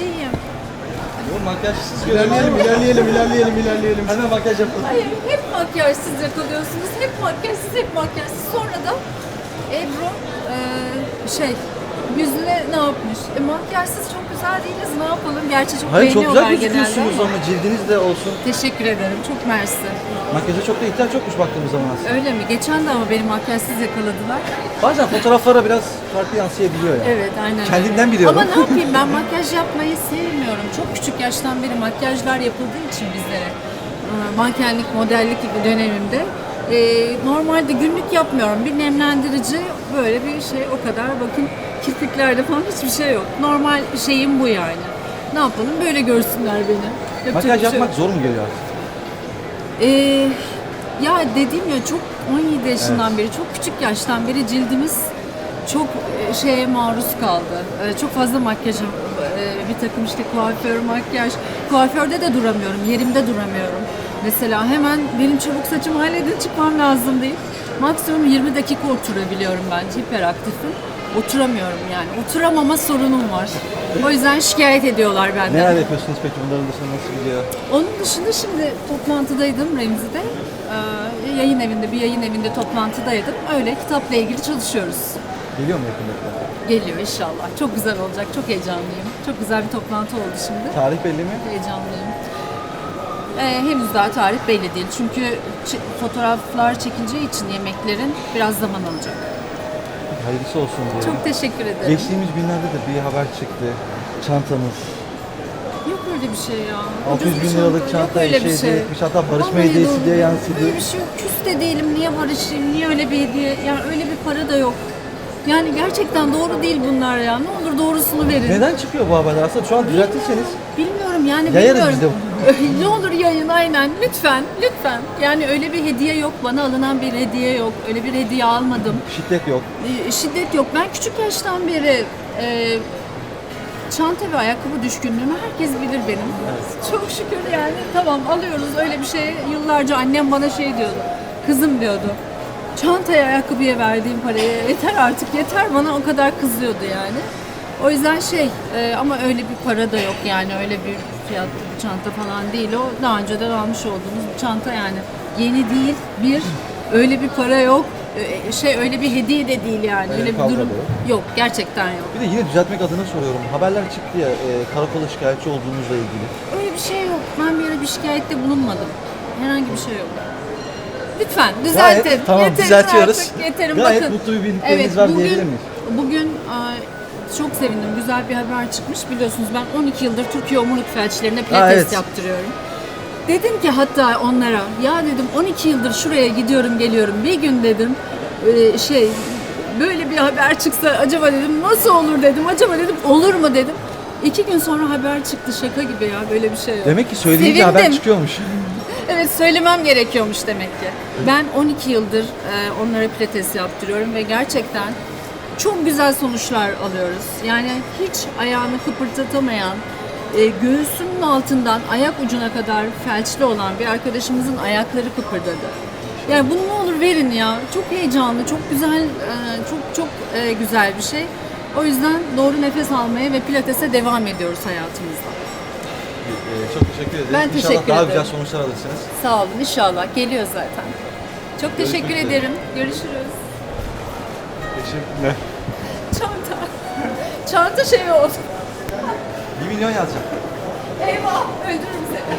makyajcıyım. Bu makyajsız İlerleyelim, ilerleyelim, ilerleyelim, ilerleyelim. Hemen makyaj yapalım. Hayır, hep makyajsız yakalıyorsunuz. Hep makyajsız, hep makyajsız. Sonra da Ebru e, şey yüzüne ne yapmış? E, makyajsız çok güzel değiliz. Ne yapalım? Gerçi çok Hayır çok beğeniyorlar güzel genelde gözüküyorsunuz ama. ama cildiniz de olsun. Teşekkür ederim. Çok mersi. Makyaja çok da ihtiyaç yokmuş baktığımız zaman aslında. Öyle mi? Geçen de ama beni makyajsız yakaladılar. Bazen fotoğraflara biraz farklı yansıyabiliyor ya. Evet, aynen. öyle. Kendimden biliyorum. Ama ne yapayım ben makyaj yapmayı sevmiyorum. Çok küçük yaştan beri makyajlar yapıldığı için bizlere. e, Mankenlik, modellik gibi dönemimde. E, normalde günlük yapmıyorum. Bir nemlendirici böyle bir şey o kadar. Bakın kirpiklerde falan hiçbir şey yok. Normal şeyim bu yani. Ne yapalım? Böyle görsünler beni. Yapacak Makyaj bir şey yok. yapmak zor mu geliyor? Ee, ya dediğim ya çok 17 yaşından beri, çok küçük yaştan beri cildimiz çok e, şeye maruz kaldı. Ee, çok fazla makyaja, e, bir takım işte kuaför, makyaj. Kuaförde de duramıyorum, yerimde duramıyorum. Mesela hemen benim çabuk saçımı halledin çıkmam lazım değil. Maksimum 20 dakika oturabiliyorum ben, hiperaktifim. Oturamıyorum yani. Oturamama sorunum var. O yüzden şikayet ediyorlar benden. Neler yapıyorsunuz peki bunların dışında nasıl gidiyor? Onun dışında şimdi toplantıdaydım Remzi'de. Ee, yayın evinde, bir yayın evinde toplantıdaydım. Öyle kitapla ilgili çalışıyoruz. Geliyor mu yakında kitap? Geliyor inşallah. Çok güzel olacak. Çok heyecanlıyım. Çok güzel bir toplantı oldu şimdi. Tarih belli mi? Heyecanlıyım. Ee, henüz daha tarih belli değil. Çünkü fotoğraflar çekileceği için yemeklerin biraz zaman alacak. Hayırlısı olsun diye. Çok teşekkür ederim. Geçtiğimiz günlerde de bir haber çıktı. Çantanız. Yok öyle bir şey ya. 600 Ucuz bin liralık çanta şey şey. etmiş. Hatta barışma Vallahi hediyesi doğru. diye yansıdı. Öyle bir şey yok. Küs de değilim. Niye barışayım? Niye öyle bir hediye? Yani öyle bir para da yok. Yani gerçekten doğru değil bunlar ya. Ne olur doğrusunu verin. Neden çıkıyor bu haberler? Aslında şu an düzeltirseniz Bilmiyorum yani Yayarız bilmiyorum. ne olur yayın aynen. Lütfen, lütfen. Yani öyle bir hediye yok. Bana alınan bir hediye yok. Öyle bir hediye almadım. şiddet yok. Ee, şiddet yok. Ben küçük yaştan beri e, çanta ve ayakkabı düşkünlüğümü herkes bilir benim. Çok şükür yani tamam alıyoruz öyle bir şey. Yıllarca annem bana şey diyordu. Kızım diyordu. Çantaya ayakkabıya verdiğim paraya yeter artık yeter bana o kadar kızıyordu yani. O yüzden şey e, ama öyle bir para da yok yani öyle bir fiyatlı bir çanta falan değil o. Daha önceden almış olduğumuz bir çanta yani. Yeni değil bir öyle bir para yok. E, Şey öyle bir hediye de değil yani. Öyle Öyle bir durum yok. yok. Gerçekten yok. Bir de yine düzeltmek adına soruyorum. Haberler çıktı ya e, karakola şikayetçi olduğunuzla ilgili. Öyle bir şey yok. Ben bir yere bir şikayette bulunmadım. Herhangi bir şey yok. Lütfen düzeltin. Gayet- tamam, Yeterin düzeltiyoruz. Artık, yeterin. Gayet Bakın. mutlu bir birlikteliğiniz var bugün, diyebilir miyiz? Bugün çok sevindim. Güzel bir haber çıkmış. Biliyorsunuz ben 12 yıldır Türkiye Omurilik Felçlerine pilates evet. yaptırıyorum. Dedim ki hatta onlara ya dedim 12 yıldır şuraya gidiyorum geliyorum. Bir gün dedim e, şey böyle bir haber çıksa acaba dedim nasıl olur dedim. Acaba dedim olur mu dedim. İki gün sonra haber çıktı şaka gibi ya böyle bir şey yok. Demek ki söyleyince haber Sevindim. çıkıyormuş. Evet söylemem gerekiyormuş demek ki. Ben 12 yıldır e, onlara pilates yaptırıyorum ve gerçekten çok güzel sonuçlar alıyoruz. Yani hiç ayağını kıpırdatamayan, e, göğsünün altından ayak ucuna kadar felçli olan bir arkadaşımızın ayakları kıpırdadı. Yani bunu ne olur verin ya. Çok heyecanlı, çok güzel, e, çok çok e, güzel bir şey. O yüzden doğru nefes almaya ve pilatese devam ediyoruz hayatımızda. E, çok teşekkür ederiz. Ben İnşallah teşekkür daha ederim. güzel sonuçlar alırsınız. Sağ olun inşallah geliyor zaten. Çok teşekkür Görüşmek üzere. ederim. Görüşürüz. Teşekkürler. Çanta. Çanta şey oldu. 1 milyon yazacağım. Eyvah öldürürüm seni.